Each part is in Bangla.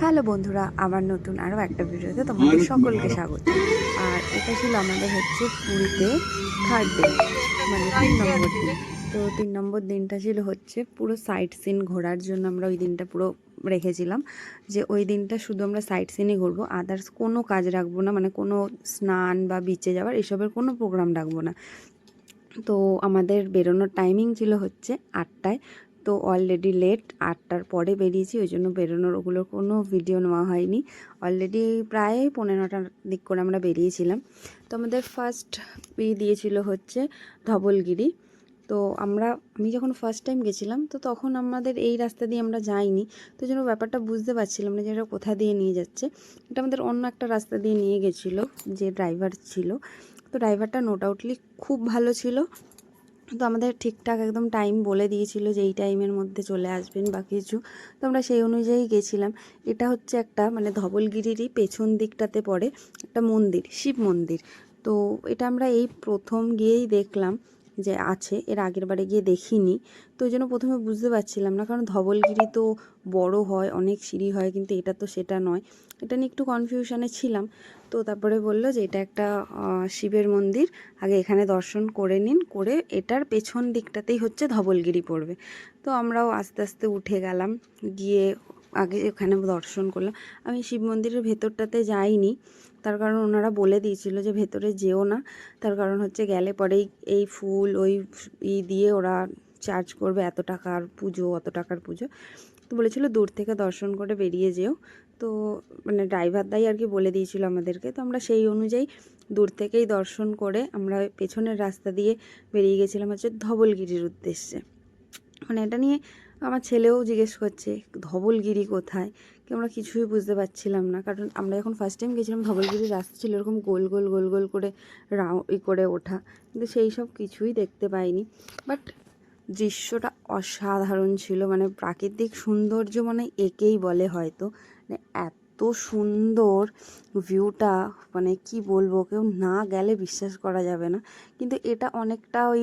হ্যালো বন্ধুরা আমার নতুন আরও একটা ভিডিওতে তোমাদের সকলকে স্বাগত। আর এটা ছিল আমাদের হচ্ছে পুরীতে থার্ড ডে মানে তিন নম্বর দিন। তো তিন নম্বর দিনটা ছিল হচ্ছে পুরো সাইট সিন ঘোরার জন্য আমরা ওই দিনটা পুরো রেখেছিলাম। যে ওই দিনটা শুধু আমরা সাইট সিনই ঘুরবো আদার্স কোনো কাজ রাখব না মানে কোনো স্নান বা বিচে যাওয়ার এসবের কোনো প্রোগ্রাম রাখব না। তো আমাদের বেরোনোর টাইমিং ছিল হচ্ছে আটটায়। তো অলরেডি লেট আটটার পরে বেরিয়েছি, ওই জন্য বেরোনোর ওগুলোর কোনো ভিডিও নেওয়া হয়নি। অলরেডি প্রায় পনেরোটার দিক করে আমরা বেরিয়েছিলাম। তো আমাদের ফার্স্ট ই দিয়েছিল হচ্ছে ধবলগিরি। তো আমরা, আমি যখন ফার্স্ট টাইম গেছিলাম, তো তখন আমাদের এই রাস্তা দিয়ে আমরা যাইনি। তো জন্য ব্যাপারটা বুঝতে পারছিলাম না যে এটা কোথা দিয়ে নিয়ে যাচ্ছে। এটা আমাদের অন্য একটা রাস্তা দিয়ে নিয়ে গেছিল, যে ড্রাইভার ছিল। তো ড্রাইভারটা নো ডাউটলি খুব ভালো ছিল। তো আমাদের ঠিকঠাক একদম টাইম বলে দিয়েছিল যে এই টাইমের মধ্যে চলে আসবেন বা কিছু। তো আমরা সেই অনুযায়ী গেছিলাম। এটা হচ্ছে একটা মানে ধবলগিরিরই পেছন দিকটাতে পড়ে একটা মন্দির, শিব মন্দির। তো এটা আমরা এই প্রথম গিয়েই দেখলাম। যে আছে, এর আগের বারে গিয়ে দেখিনি। তো ওই জন্য প্রথমে বুঝতে পারছিলাম না, কারণ ধবলগিরি তো বড় হয়, অনেক সিঁড়ি হয়, কিন্তু এটা তো সেটা নয়। এটা নিয়ে একটু কনফিউশনে ছিলাম। তো তারপরে বলল যে এটা একটা শিবের মন্দির, আগে এখানে দর্শন করে নিন, করে এটার পেছন দিকটাতেই হচ্ছে ধবলগিরি পড়বে। তো আমরাও আস্তে আস্তে উঠে গেলাম, গিয়ে আগে ওখানে দর্শন করলাম। আমি শিব মন্দিরের ভেতরটাতে যাইনি। তার কারণ ওনারা বলে দিয়েছিল যে ভেতরে যেও না। তার কারণ হচ্ছে গেলে পরেই এই ফুল, ওই ই দিয়ে ওরা চার্জ করবে এত টাকার পুজো, অত টাকার পুজো। তো বলেছিল দূর থেকে দর্শন করে বেরিয়ে যেও। তো মানে ড্রাইভার দাই আর কি বলে দিয়েছিল আমাদেরকে। তো আমরা সেই অনুযায়ী দূর থেকেই দর্শন করে আমরা পেছনের রাস্তা দিয়ে বেরিয়ে গেছিলাম হচ্ছে ধবলগিরির উদ্দেশ্যে। মানে এটা নিয়ে আমার ছেলেও জিজ্ঞেস করছে, ধবলগিরি কোথায়? কি আমরা কিছুই বুঝতে পারছিলাম না। কারণ আমরা যখন ফার্স্ট টাইম গেছিলাম, ধবলগিরির রাস্তা ছিল এরকম গোল গোল গোল গোল করে রাউ ই করে ওঠা। কিন্তু সেই সব কিছুই দেখতে পাইনি। বাট দৃশ্যটা অসাধারণ ছিল। মানে প্রাকৃতিক সৌন্দর্য মানে একেই বলে হয়তো। মানে এত সুন্দর ভিউটা মানে কি বলব, কেউ না গেলে বিশ্বাস করা যাবে না। কিন্তু এটা অনেকটা ওই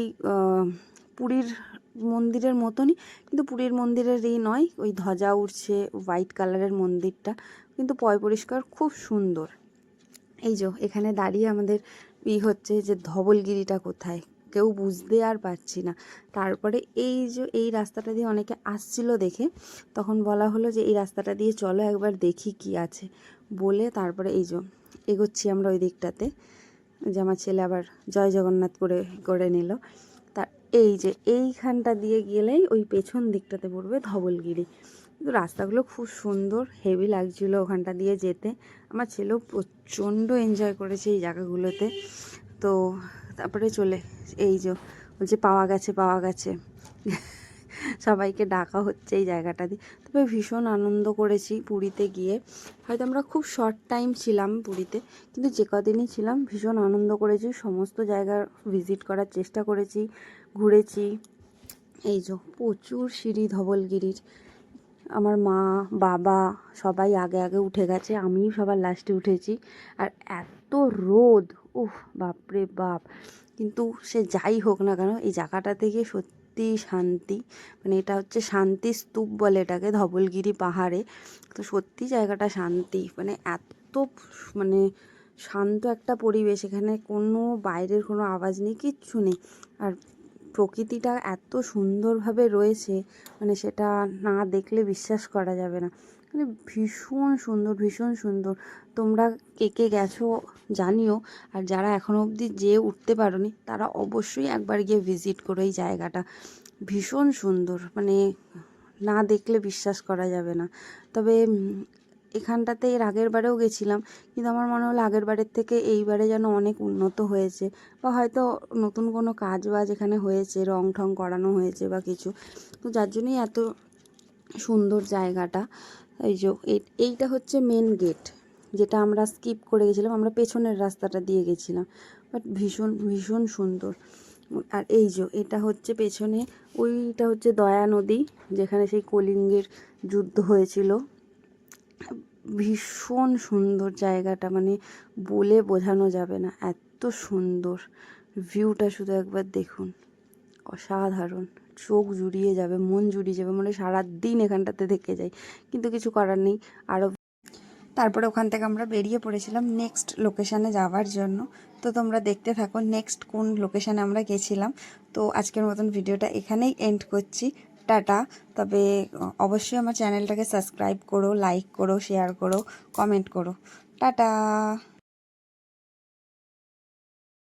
পুরীর মন্দিরের মতনই, কিন্তু পুরীর মন্দিরের এই নয়, ওই ধ্বজা উঠছে হোয়াইট কালারের মন্দিরটা কিন্তু পয় পরিষ্কার, খুব সুন্দর। এই যে, এখানে দাঁড়িয়ে আমাদের ই হচ্ছে যে ধবলগিরিটা কোথায়? কেউ বুঝতে আর পারছি না। তারপরে এই যে, এই রাস্তাটা দিয়ে অনেকে আসছিল দেখে, তখন বলা হলো যে এই রাস্তাটা দিয়ে চলো একবার দেখি কি আছে। বলে তারপরে এই যে, এগোচ্ছি আমরা ওই দিকটাতে। যে আমার ছেলে আবার জয় জগন্নাথ করে করে নিল। এই যে এইখানটা দিয়ে গেলেই ওই পেছন দিকটাতে পড়বে ধবলগিরি। কিন্তু রাস্তাগুলো খুব সুন্দর হেভি লাগছিল ওখানটা দিয়ে যেতে। আমার ছেলেও প্রচণ্ড এনজয় করেছে এই জায়গাগুলোতে। তো তারপরে চলে, এই যে বলছে পাওয়া গেছে পাওয়া গেছে। সবাইকে ডাকা হচ্ছে এই জায়গাটা দিয়ে। তবে ভীষণ আনন্দ করেছি পুরীতে গিয়ে। হয়তো আমরা খুব শর্ট টাইম ছিলাম পুরীতে, কিন্তু যে কদিনই ছিলাম, ভীষণ আনন্দ করেছি। সমস্ত জায়গা ভিজিট করার চেষ্টা করেছি, ঘুরেছি। এই যে প্রচুর সিঁড়ি ধবলগিরির। আমার মা, বাবা সবাই আগে আগে উঠে গেছে, আমিও সবার লাস্টে উঠেছি। আর এত রোদ, উফ, বাপরে বাপ। কিন্তু সে যাই হোক না কেন, এই জায়গাটা থেকে সত্যি শান্তি মানে এটা হচ্ছে শান্তি স্তূপ বলে এটাকে ধবলগিরি পাহাড়ে। তো সত্যি জায়গাটা শান্তি মানে এত মানে শান্ত একটা পরিবেশ, এখানে কোনো বাইরের কোনো আওয়াজ নেই, কিচ্ছু নেই। আর প্রকৃতিটা এত সুন্দরভাবে রয়েছে মানে সেটা না দেখলে বিশ্বাস করা যাবে না। মানে ভীষণ সুন্দর ভীষণ সুন্দর। তোমরা কে কে গেছো জানিও। আর যারা এখনও অবধি যেয়ে উঠতে পারোনি, তারা অবশ্যই একবার গিয়ে ভিজিট করো এই জায়গাটা। ভীষণ সুন্দর মানে না দেখলে বিশ্বাস করা যাবে না। তবে এখানটাতে এর আগের বারেও গেছিলাম, কিন্তু আমার মনে হলো আগের বারের থেকে এইবারে যেন অনেক উন্নত হয়েছে। বা হয়তো নতুন কোনো কাজ বাজ এখানে হয়েছে, রং ঠং করানো হয়েছে বা কিছু। তো যার জন্যই এত সুন্দর জায়গাটা। এই যে এইটা হচ্ছে মেন গেট যেটা আমরা স্কিপ করে গেছিলাম, আমরা পেছনের রাস্তাটা দিয়ে গেছিলাম। বাট ভীষণ ভীষণ সুন্দর। আর এই যে, এটা হচ্ছে পেছনে, ওইটা হচ্ছে দয়া নদী, যেখানে সেই কলিঙ্গের যুদ্ধ হয়েছিল। ভীষণ সুন্দর জায়গাটা মানে বলে বোঝানো যাবে না, এত সুন্দর। ভিউটা শুধু একবার দেখুন, অসাধারণ। চোখ জুড়িয়ে যাবে, মন জুড়িয়ে যাবে মানে সারাদিন এখানটাতে থেকে যাই কিন্তু কিছু করার নেই আরও তারপরে ওখান থেকে আমরা বেরিয়ে পড়েছিলাম নেক্সট লোকেশানে যাওয়ার জন্য। তো তোমরা দেখতে থাকো নেক্সট কোন লোকেশানে আমরা গেছিলাম। তো আজকের মতন ভিডিওটা এখানেই এন্ড করছি। টাটা। তবে অবশ্যই আমার চ্যানেলটাকে সাবস্ক্রাইব করো লাইক করো শেয়ার করো কমেন্ট করো। টাটা।